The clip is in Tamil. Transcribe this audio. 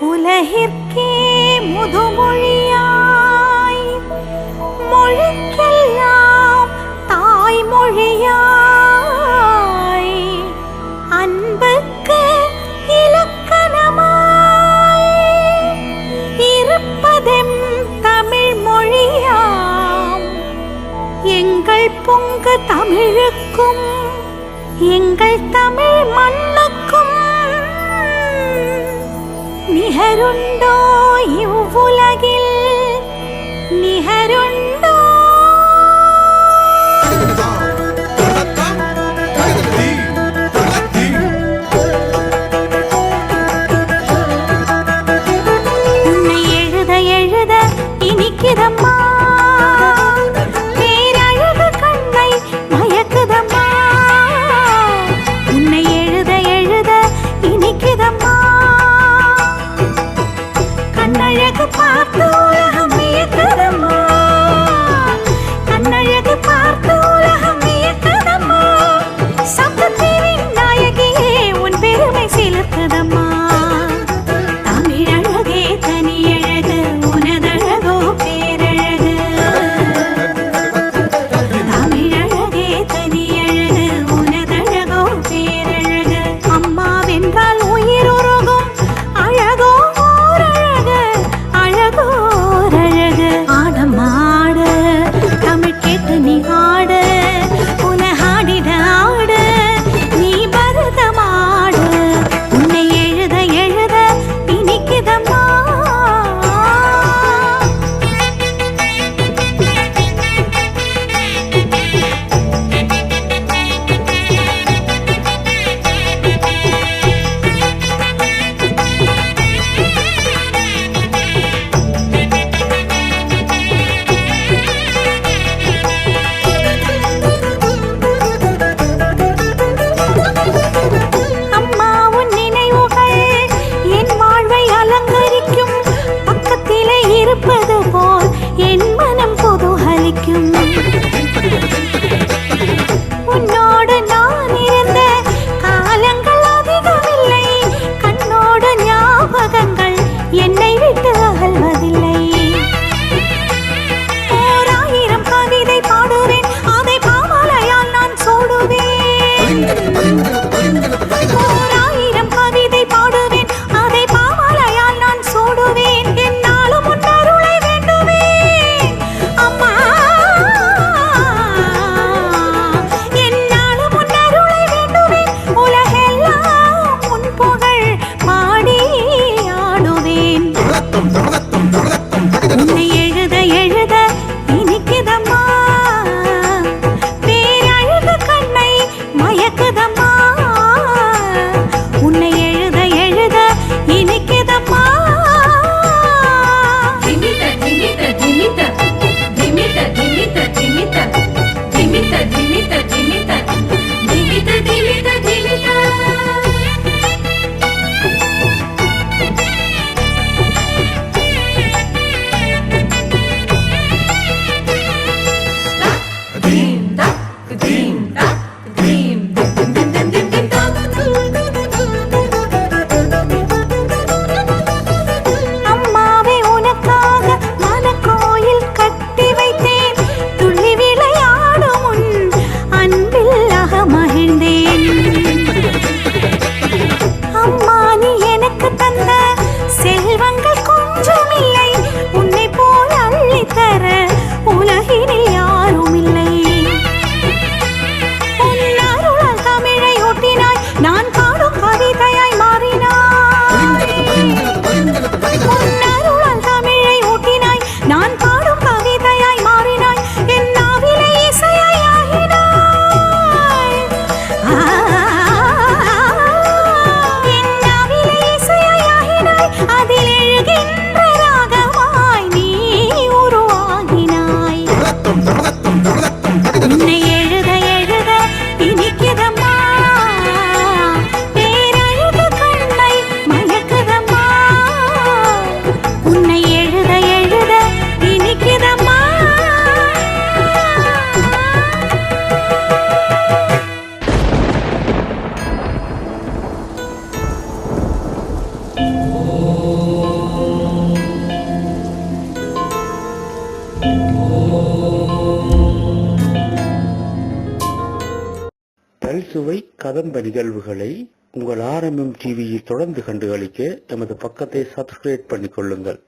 உலகிற்கே முதுமொழியாய் மொழிக்கெல்லாம் தாய்மொழியாய் அன்புக்கு இலக்கணமாய் இருப்பதெம் தமிழ் மொழியாம் எங்கள் பொங்கு தமிழுக்கும் எங்கள் தமிழ் மண் നിഹരുണ്ടോ பல்சுவை கதம்ப நிகழ்வுகளை உங்கள் ஆர்எம்எம் டிவியில் தொடர்ந்து கண்டுகளிக்க எமது பக்கத்தை சப்ஸ்கிரைப் பண்ணிக் கொள்ளுங்கள்